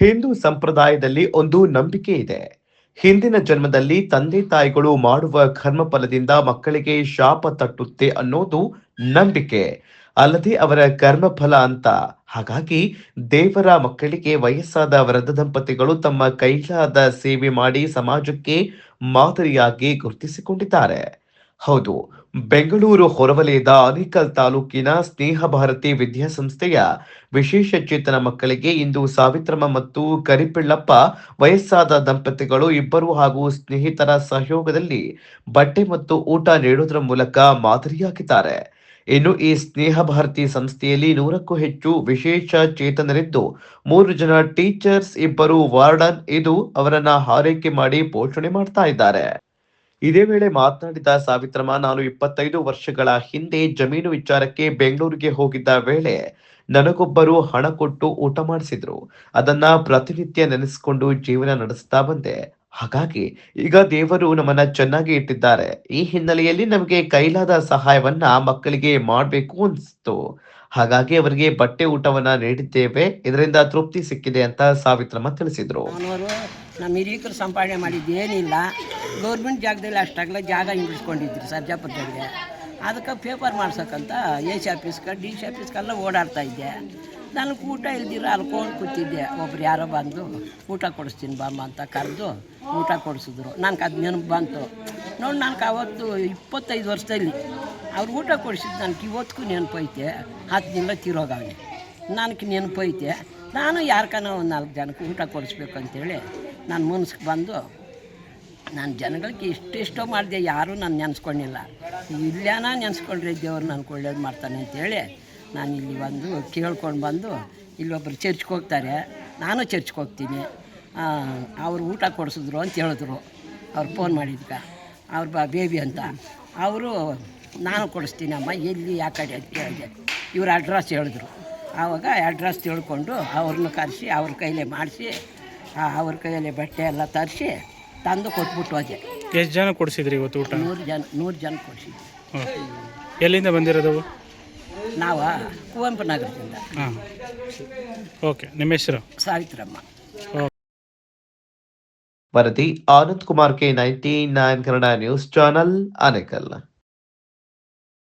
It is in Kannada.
ಹಿಂದೂ ಸಂಪ್ರದಾಯದಲ್ಲಿ ಒಂದು ನಂಬಿಕೆ ಇದೆ. ಹಿಂದಿನ ಜನ್ಮದಲ್ಲಿ ತಂದೆ ತಾಯಿಗಳು ಮಾಡುವ ಕರ್ಮ ಫಲದಿಂದ ಮಕ್ಕಳಿಗೆ ಶಾಪ ತಟ್ಟುತ್ತೆ ಅನ್ನೋದು ನಂಬಿಕೆ. ಅಲ್ಲದೆ ಅವರ ಕರ್ಮಫಲ ಅಂತ. ಹಾಗಾಗಿ ದೇವರ ಮಕ್ಕಳಿಗೆ ವಯಸ್ಸಾದ ವೃದ್ಧ ದಂಪತಿಗಳು ತಮ್ಮ ಕೈಲಾದ ಸೇವೆ ಮಾಡಿ ಸಮಾಜಕ್ಕೆ ಮಾದರಿಯಾಗಿ ಗುರುತಿಸಿಕೊಂಡಿದ್ದಾರೆ. ಹೌದು. ಬೆಂಗಳೂರು ಹೊರವಲಯದ ಆನೇಕಲ್ ತಾಲೂಕಿನ ಸ್ನೇಹ ಭಾರತಿ ವಿದ್ಯಾಸಂಸ್ಥೆಯ ವಿಶೇಷ ಚೇತನ ಮಕ್ಕಳಿಗೆ ಇಂದು ಸಾವಿತ್ರಮ್ಮ ಮತ್ತು ಕರಿಪಿಳ್ಳಪ್ಪ ವಯಸ್ಸಾದ ದಂಪತಿಗಳು ಇಬ್ಬರು ಹಾಗೂ ಸ್ನೇಹಿತರ ಸಹಯೋಗದಲ್ಲಿ ಬಟ್ಟೆ ಮತ್ತು ಊಟ ನೀಡುವುದರ ಮೂಲಕ ಮಾದರಿಯಾಗಿದ್ದಾರೆ. ಇನ್ನು ಈ ಸ್ನೇಹ ಭಾರತಿ ಸಂಸ್ಥೆಯಲ್ಲಿ ನೂರಕ್ಕೂ ಹೆಚ್ಚು ವಿಶೇಷ ಚೇತನರಿದ್ದು, ಮೂರು ಜನ ಟೀಚರ್ಸ್ ಇಬ್ಬರು ವಾರ್ಡನ್ ಇದು ಅವರನ್ನ ಆರೈಕೆ ಮಾಡಿ ಪೋಷಣೆ ಮಾಡ್ತಾ ಇದ್ದಾರೆ. ಇದೇ ವೇಳೆ ಮಾತನಾಡಿದ ಸಾವಿತ್ರಮ್ಮ, ನಾನು ಇಪ್ಪತ್ತೈದು ವರ್ಷಗಳ ಹಿಂದೆ ಜಮೀನು ವಿಚಾರಕ್ಕೆ ಬೆಂಗಳೂರಿಗೆ ಹೋಗಿದ್ದ ವೇಳೆ ನನಗೊಬ್ಬರು ಹಣ ಕೊಟ್ಟು ಊಟ ಮಾಡಿಸಿದ್ರು. ಅದನ್ನ ಪ್ರತಿನಿತ್ಯ ನೆನೆಸಿಕೊಂಡು ಜೀವನ ನಡೆಸ್ತಾ ಬಂದೆ. ಹಾಗಾಗಿ ಈಗ ದೇವರು ನಮ್ಮನ್ನ ಚೆನ್ನಾಗಿ ಇಟ್ಟಿದ್ದಾರೆ. ಈ ಹಿನ್ನೆಲೆಯಲ್ಲಿ ನಮಗೆ ಕೈಲಾದ ಸಹಾಯವನ್ನ ಮಕ್ಕಳಿಗೆ ಮಾಡಬೇಕು ಅನ್ಸ್ತು. ಹಾಗಾಗಿ ಅವರಿಗೆ ಬಟ್ಟೆ ಊಟವನ್ನ ನೀಡಿದ್ದೇವೆ. ಇದರಿಂದ ತೃಪ್ತಿ ಸಿಕ್ಕಿದೆ ಅಂತ ಸಾವಿತ್ರಮ್ಮ ತಿಳಿಸಿದ್ರು. ನಮ್ಮ ಹಿರಿಯಕರು ಸಂಪಾದನೆ ಮಾಡಿದ್ದು ಏನಿಲ್ಲ. ಗೌರ್ಮೆಂಟ್ ಜಾಗದಲ್ಲಿ ಅಷ್ಟಾಗಲೇ ಜಾಗ ಹಿಂಗಿಸ್ಕೊಂಡಿದ್ರು ಸರ್ಜಾಪುರದಲ್ಲಿ ಅದಕ್ಕೆ ಪೇಪರ್ ಮಾಡ್ಸಕ್ಕಂತ ಎ ಸಿ ಆಫೀಸ್ಗೆ ಡಿ ಸಿ ಆಫೀಸ್ಗೆಲ್ಲ ಓಡಾಡ್ತಾ ಇದ್ದೆ. ನನಗೆ ಊಟ ಇಲ್ದಿರ ಅಲ್ಕೊಂಡು ಕೂತಿದ್ದೆ. ಒಬ್ರು ಯಾರೋ ಬಂದು, ಊಟ ಕೊಡಿಸ್ತೀನಿ ಬಾಮ್ಮ ಅಂತ ಕರೆದು ಊಟ ಕೊಡಿಸಿದ್ರು. ನನಗೆ ಅದು ನೆನಪು ಬಂತು. ನೋಡಿ ನನಗೆ ಅವತ್ತು ಇಪ್ಪತ್ತೈದು ವರ್ಷದಲ್ಲಿ ಅವ್ರು ಊಟ ಕೊಡಿಸಿದ್ದು ನನಗೆ ಇವತ್ತಿಗೂ ನೆನಪೈತೆ ಹತ್ತು ದಿನ ತಿರೋಗವನೆ ನನಗೆ ನೆನಪೈತೆ ನಾನು ಯಾರ್ಕನ ಒಂದು ನಾಲ್ಕು ಜನಕ್ಕೆ ಊಟ ಕೊಡಿಸ್ಬೇಕು ಅಂತೇಳಿ ನನ್ನ ಮನ್ಸಿಗೆ ಬಂದು ನಾನು ಜನಗಳಿಗೆ ಇಷ್ಟಿಷ್ಟೋ ಮಾಡಿದೆ, ಯಾರೂ ನಾನು ನೆನೆಸ್ಕೊಂಡಿಲ್ಲ. ಇಲ್ಲೇನ ನೆನೆಸ್ಕೊಂಡ್ರೆ ದೇವ್ರು ನನಗೆ ಒಳ್ಳೇದು ಮಾಡ್ತಾನೆ ಅಂತೇಳಿ ನಾನು ಇಲ್ಲಿ ಬಂದು ಕೇಳ್ಕೊಂಡು ಬಂದು ಇಲ್ಲೊಬ್ಬರು ಚರ್ಚ್ಗೆ ಹೋಗ್ತಾರೆ. ನಾನು ಚರ್ಚ್ಗೆ ಹೋಗ್ತೀನಿ. ಅವರು ಊಟ ಕೊಡಿಸಿದ್ರು ಅಂತ ಹೇಳಿದ್ರು. ಅವ್ರು ಫೋನ್ ಮಾಡಿದ್ಕ. ಅವ್ರ ಬಾ, ಬೇಬಿ ಅಂತ. ಅವರು, ನಾನು ಕೊಡಿಸ್ತೀನಿ ಅಮ್ಮ ಎಲ್ಲಿ, ಯಾ ಕಡೆ? ಅಂತ ಕೇಳಿದೆ. ಇವ್ರ ಅಡ್ರೆಸ್ ಹೇಳಿದ್ರು. ಆವಾಗ ಅಡ್ರೆಸ್ ತಿಳ್ಕೊಂಡು ಅವ್ರನ್ನ ಕರೆಸಿ ಅವ್ರ ಕೈಲೇ ಮಾಡಿಸಿ ಅವ್ರ ಕೈಯಲ್ಲಿ ಬಟ್ಟೆ ಎಲ್ಲ ತರಿಸಿ ತಂದು ಕೊಟ್ಬಿಟ್ಟು ಹೋದೆ. ಎಷ್ಟು ಜನ ಕೊಡಿಸಿದ್ರಿ ಇವತ್ತು ಊಟ? ನೂರು ಜನ ನೂರು ಜನ ಕೊಡಿಸಿ ಹಾಂ ಎಲ್ಲಿಂದ ಬಂದಿರೋದು ನಾವು ಕುವೆಂಪು ನಗರದಿಂದ. ಹಾಂ. ಓಕೆ ನಿಮ್ಮ ಹೆಸರು? ಸಾವಿತ್ರಮ್ಮ. ವರದಿ Anand Kumar K ninety nine Kannada news channel Anekal.